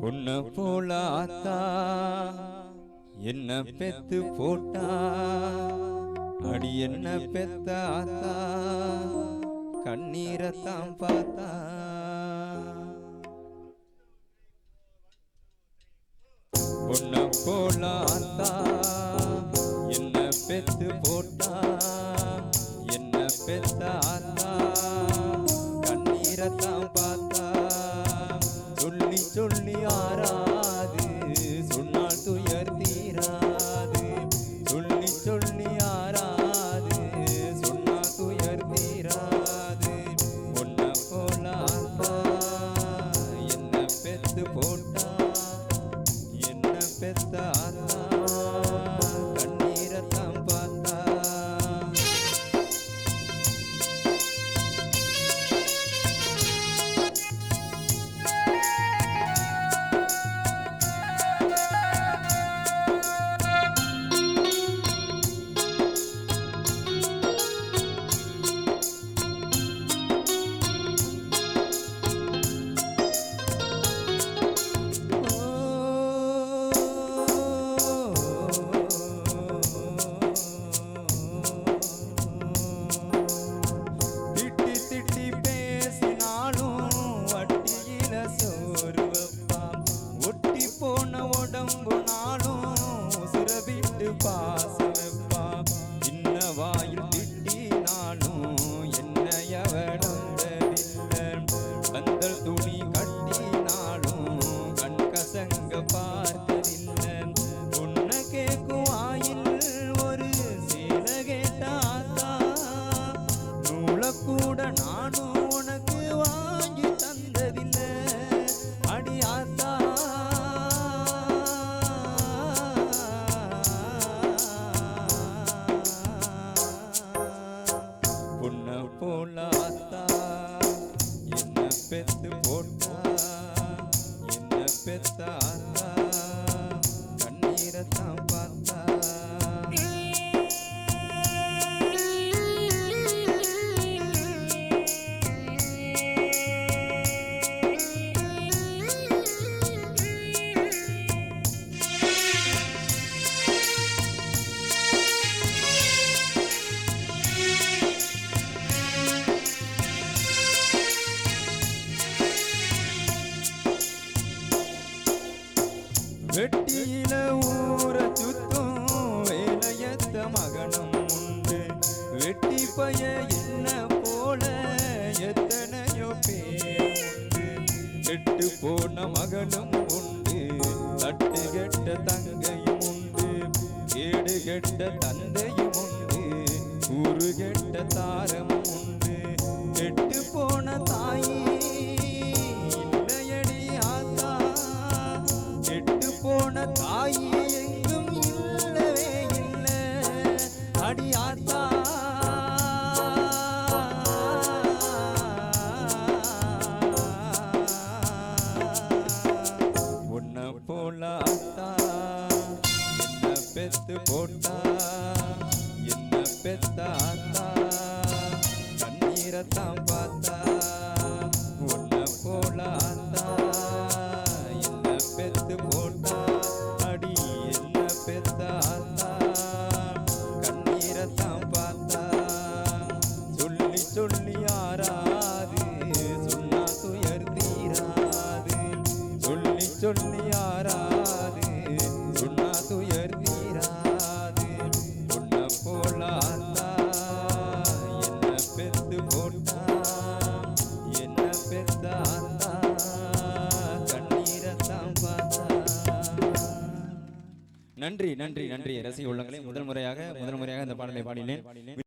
பொண்ணு போலாத்தா? என்ன பெத்து போட்டா? அடி என்ன பெத்த ஆத்தா கண்ணீரத்தான் பார்த்தா? பொண்ணு போலாத்தா? என்ன பெத்து போட்டா? என்ன பெத்தாத்தா? கண்ணீரத்தான் பார்த்தா வெட்டியில ஊர சுத்தும் வேலையத்த மகனும் உண்டு. வெட்டி பய என்ன போல எத்தனையோ பேர் கெட்டு போன மகனும் உண்டு. தட்டு கெட்ட தங்கையும் உண்டு. கேடு கெட்ட தந்தையும் உண்டு. கூறு கெட்ட தாரமும் உண்டு. போன தாயி எங்கும் இல்லவே இல்லை. அடி உன்னை போல ஆத்தா என்ன பெத்து போட்டா என்ன பெத்த சொல்லியாராது சொல்லி ஆறாது சொன்னா துயர் தீராது உன்னை போல என்ன பெத்து போட்டா என்ன பெத்த ஆத்தா கண்ணீரத்தான் பார்த்தா. நன்றி நன்றி நன்றி. ரசிக உள்ளங்களை முதல் முறையாக முதல் முறையாக இந்த பாடலை பாடினேன்.